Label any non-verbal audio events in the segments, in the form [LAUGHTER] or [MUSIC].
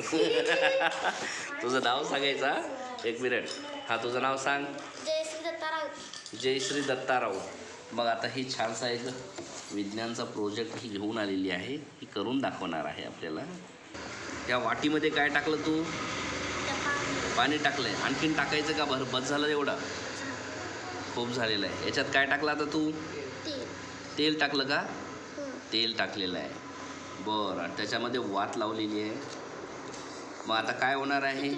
[LAUGHS] तुझं नाव सांगायचं? एक मिनिट. हा तुझं नाव सांग. जयश्री दत्ता राऊत. जयश्री दत्ता राऊत. मग आता ही छानसा एक विज्ञानचा प्रोजेक्ट ही घेऊन आलेली आहे. ही करून दाखवणार आहे आपल्याला. त्या वाटीमध्ये काय टाकलं तू? पाणी पाणी टाकलंय. आणखीन टाकायचं का भर बस झालं एवढं? खूप झालेलं आहे. याच्यात काय टाकलं आता तू? तेल. टाकलं का. तेल टाकलेलं आहे. बरं. आणि त्याच्यामध्ये वात लावलेली आहे. मग आता काय होणार आहे.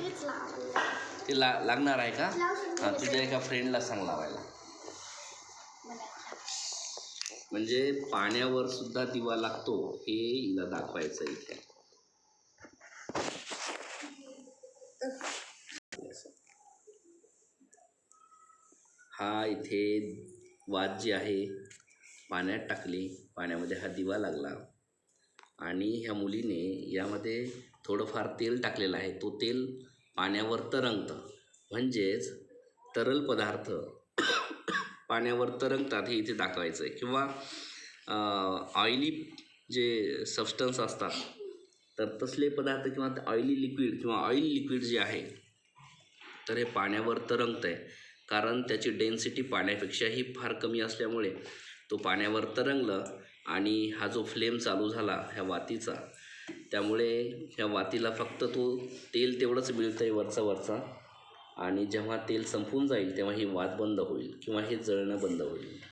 ते ला लागणार आहे का. हां तुझ्या एका फ्रेंडला सांग लावायला. म्हणजे पाण्यावर सुद्धा दिवा लागतो हे हिला दाखवायचं इथे. हा इथे वात जी आहे पाण्यात टाकली पाण्यामध्ये हा दिवा लागला. आणि ह्या मुलीने यामध्ये थोडंफार तेल टाकलेलं आहे. तो तेल पाण्यावर तरंगतं. म्हणजेच तरल पदार्थ पाण्यावर तरंगतात हे इथे दाखवायचं आहे किंवा ऑइली जे सबस्टन्स असतात तर तसले पदार्थ किंवा ऑइली लिक्विड किंवा ऑइल लिक्विड जे आहे तर हे पाण्यावर तरंगतं आहे कारण त्याची डेन्सिटी पाण्यापेक्षाही फार कमी असल्यामुळे तो पाण्यावर तरंगलं आणि हा जो फ्लेम चालू झाला ह्या वातीचा त्यामुळे ह्या वातीला फक्त तो तेल तेवढंच मिळतं आहे वरचा वरचा. आणि जेव्हा तेल संपून जाईल तेव्हा ही वात बंद होईल किंवा हे जळणं बंद होईल.